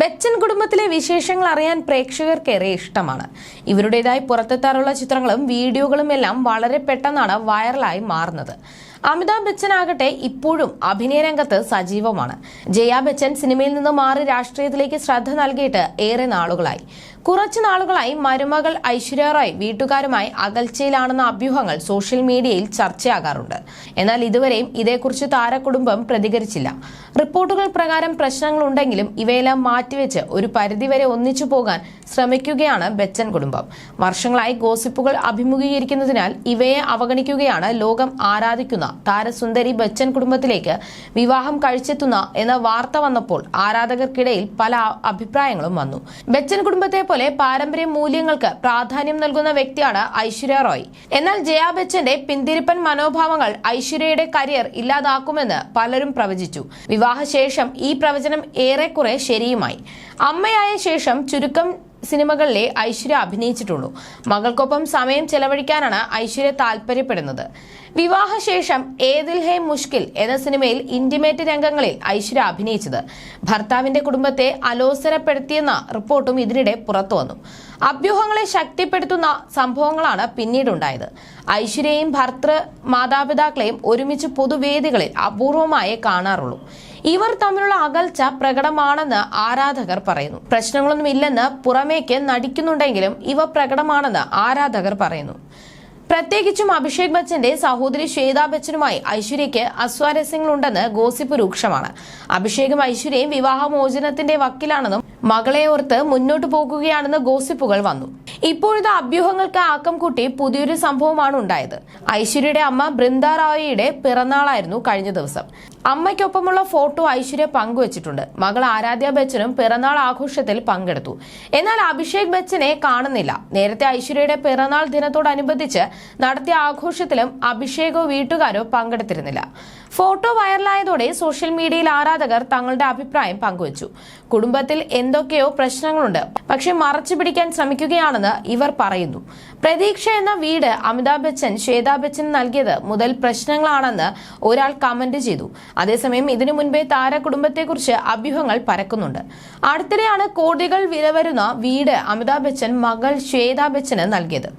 ബച്ചൻ കുടുംബത്തിലെ വിശേഷങ്ങൾ അറിയാൻ പ്രേക്ഷകർക്കേറെ ഇഷ്ടമാണ്. ഇവരുടേതായി പുറത്തെത്താറുള്ള ചിത്രങ്ങളും വീഡിയോകളും എല്ലാം വളരെ പെട്ടെന്നാണ് വൈറലായി മാറുന്നത്. അമിതാഭ് ബച്ചൻ ആകട്ടെ ഇപ്പോഴും അഭിനയ രംഗത്ത് സജീവമാണ്. ജയ ബച്ചൻ സിനിമയിൽ നിന്ന് മാറി രാഷ്ട്രീയത്തിലേക്ക് ശ്രദ്ധ നൽകിയിട്ട് ഏറെ നാളുകളായി. കുറച്ചു നാളുകളായി മരുമകൾ ഐശ്വര്യ റായ് വീട്ടുകാരുമായി അകൽച്ചയിലാണെന്ന അഭ്യൂഹങ്ങൾ സോഷ്യൽ മീഡിയയിൽ ചർച്ചയാകാറുണ്ട്. എന്നാൽ ഇതുവരെയും ഇതേക്കുറിച്ച് താരകുടുംബം പ്രതികരിച്ചില്ല. റിപ്പോർട്ടുകൾ പ്രകാരം പ്രശ്നങ്ങളുണ്ടെങ്കിലും ഇവയെല്ലാം മാറ്റിവെച്ച് ഒരു പരിധിവരെ ഒന്നിച്ചു പോകാൻ ശ്രമിക്കുകയാണ് ബച്ചൻ കുടുംബം. വർഷങ്ങളായി ഗോസിപ്പുകൾ അഭിമുഖീകരിക്കുന്നതിനാൽ ഇവയെ അവഗണിക്കുകയാണ് ലോകം ആരാധിക്കുന്ന താരസുന്ദരി ബച്ചൻ കുടുംബത്തിലേക്ക് വിവാഹം കഴിച്ചെത്തുന്ന എന്ന വാർത്ത വന്നപ്പോൾ ആരാധകർക്കിടയിൽ പല അഭിപ്രായങ്ങളും വന്നു. ബച്ചൻ കുടുംബത്തെ പോലെ പാരമ്പര്യ മൂല്യങ്ങൾക്ക് പ്രാധാന്യം നൽകുന്ന വ്യക്തിയാണ് ഐശ്വര്യ റോയ്. എന്നാൽ ജയാ ബച്ചന്റെ പിന്തിരിപ്പൻ മനോഭാവങ്ങൾ ഐശ്വര്യയുടെ കരിയർ ഇല്ലാതാക്കുമെന്ന് പലരും പ്രവചിച്ചു. വിവാഹശേഷം ഈ പ്രവചനം ഏറെക്കുറെ ശരിയുമായി. അമ്മയായ ശേഷം ചുരുക്കം സിനിമകളിലെ ഐശ്വര്യ അഭിനയിച്ചിട്ടുള്ളൂ. മകൾക്കൊപ്പം സമയം ചെലവഴിക്കാനാണ് ഐശ്വര്യ താല്പര്യപ്പെടുന്നത്. വിവാഹശേഷം ഏദിൽ ഹേ മുഷ്കിൽ എന്ന സിനിമയിൽ ഇന്റിമേറ്റ് രംഗങ്ങളിൽ ഐശ്വര്യ അഭിനയിച്ചത്. ഭർത്താവിന്റെ കുടുംബത്തെ അലോസരപ്പെടുത്തിയെന്ന റിപ്പോർട്ടും ഇതിനിടെ പുറത്തുവന്നു അഭ്യൂഹങ്ങളെ ശക്തിപ്പെടുത്തുന്ന സംഭവങ്ങളാണ് പിന്നീടുണ്ടായത്. ഐശ്വര്യയും ഭർത്തൃ മാതാപിതാക്കളെയും ഒരുമിച്ച് പൊതുവേദികളിൽ അപൂർവമായേ കാണാറുള്ളൂ. ഇവർ തമ്മിലുള്ള അകൽച്ച പ്രകടമാണെന്ന് ആരാധകർ പറയുന്നു. പ്രശ്നങ്ങളൊന്നും ഇല്ലെന്ന് പുറമേക്ക് നടിക്കുന്നുണ്ടെങ്കിലും ഇവ പ്രകടമാണെന്ന് ആരാധകർ പറയുന്നു. പ്രത്യേകിച്ചും അഭിഷേക് ബച്ചന്റെ സഹോദരി ശ്വേതാ ബച്ചനുമായി ഐശ്വര്യയ്ക്ക് അസ്വാരസ്യങ്ങളുണ്ടെന്ന് ഗോസിപ്പ് രൂക്ഷമാണ്. അഭിഷേകും ഐശ്വര്യയും വിവാഹമോചനത്തിന്റെ വക്കിലാണെന്നും മകളെ ഓർത്ത് മുന്നോട്ട് പോകുകയാണെന്ന് ഗോസിപ്പുകൾ വന്നു. ഇപ്പോഴത്തെ അഭ്യൂഹങ്ങൾക്ക് ആക്കം കൂട്ടി പുതിയൊരു സംഭവമാണ് ഉണ്ടായത്. ഐശ്വര്യയുടെ അമ്മ ബൃന്ദ റായിയുടെ പിറന്നാളായിരുന്നു കഴിഞ്ഞ ദിവസം. അമ്മയ്ക്കൊപ്പമുള്ള ഫോട്ടോ ഐശ്വര്യ പങ്കുവച്ചിട്ടുണ്ട്. മകൾ ആരാധ്യ ബച്ചനും പിറന്നാൾ ആഘോഷത്തിൽ പങ്കെടുത്തു. എന്നാൽ അഭിഷേക് ബച്ചനെ കാണുന്നില്ല. നേരത്തെ ഐശ്വര്യയുടെ പിറന്നാൾ ദിനത്തോടനുബന്ധിച്ച് നടത്തിയ ആഘോഷത്തിലും അഭിഷേകോ വീട്ടുകാരോ പങ്കെടുത്തിരുന്നില്ല. ഫോട്ടോ വൈറലായതോടെ സോഷ്യൽ മീഡിയയിൽ ആരാധകർ തങ്ങളുടെ അഭിപ്രായം പങ്കുവച്ചു. കുടുംബത്തിൽ എന്തൊക്കെയോ പ്രശ്നങ്ങളുണ്ട്. പക്ഷെ മറച്ചു പിടിക്കാൻ ശ്രമിക്കുകയാണെന്ന് ഇവർ പറയുന്നു. പ്രതീക്ഷ എന്ന വീട് അമിതാഭ് ബച്ചൻ ശ്വേതാ ബച്ചൻ നൽകിയത് മുതൽ പ്രശ്നങ്ങളാണെന്ന് ഒരാൾ കമന്റ് ചെയ്തു. അതേസമയം ഇതിനു മുൻപേ താര കുടുംബത്തെക്കുറിച്ച് അഭ്യൂഹങ്ങൾ പരക്കുന്നുണ്ട്. അടുത്തിടെയാണ് കോടികൾ വില വരുന്ന വീട് അമിതാഭ് ബച്ചൻ മകൾ ശ്വേതാ ബച്ചന് നൽകിയത്.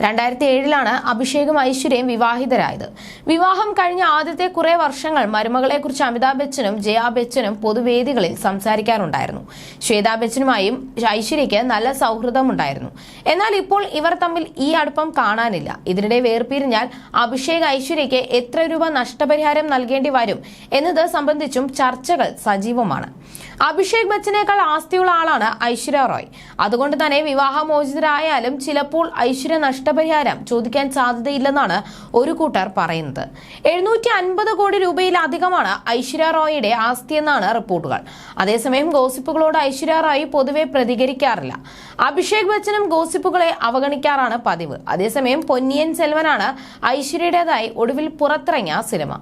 രണ്ടായിരത്തി ഏഴിലാണ് അഭിഷേകും ഐശ്വര്യയും വിവാഹിതരായത്. വിവാഹം കഴിഞ്ഞ ആദ്യത്തെ കുറെ വർഷങ്ങൾ മരുമകളെ കുറിച്ച് അമിതാഭ് ബച്ചനും ജയാ ബച്ചനും പൊതുവേദികളിൽ സംസാരിക്കാറുണ്ടായിരുന്നു. ശ്വേതാ ബച്ചനുമായും ഐശ്വര്യയ്ക്ക് നല്ല സൗഹൃദമുണ്ടായിരുന്നു. എന്നാൽ ഇപ്പോൾ ഇവർ തമ്മിൽ ഈ അടുപ്പം കാണാനില്ല. ഇതിനിടെ വേർപിരിഞ്ഞാൽ അഭിഷേക് ഐശ്വര്യയ്ക്ക് എത്ര രൂപ നഷ്ടപരിഹാരം നൽകേണ്ടി വരും എന്നത് സംബന്ധിച്ചും ചർച്ചകൾ സജീവമാണ്. അഭിഷേക് ബച്ചനേക്കാൾ ആസ്തിയുള്ള ആളാണ് ഐശ്വര്യ റോയ്. അതുകൊണ്ട് തന്നെ വിവാഹമോചിതരായാലും ചിലപ്പോൾ ഐശ്വര്യ നഷ്ടപരിഹാരം ചോദിക്കാൻ സാധ്യതയില്ലെന്നാണ് ഒരു കൂട്ടർ പറയുന്നത്. എഴുന്നൂറ്റി അൻപത് കോടി രൂപയിലധികമാണ് ഐശ്വര്യ റോയിയുടെ ആസ്തിയെന്നാണ് റിപ്പോർട്ടുകൾ. അതേസമയം ഗോസിപ്പുകളോട് ഐശ്വര്യ റോയ് പൊതുവെ പ്രതികരിക്കാറില്ല. അഭിഷേക് ബച്ചനും ഗോസിപ്പുകളെ അവഗണിക്കാറാണ് പതിവ്. അതേസമയം പൊന്നിയൻ സെൽവനാണ് ഐശ്വര്യയുടേതായി ഒടുവിൽ പുറത്തിറങ്ങിയ സിനിമ.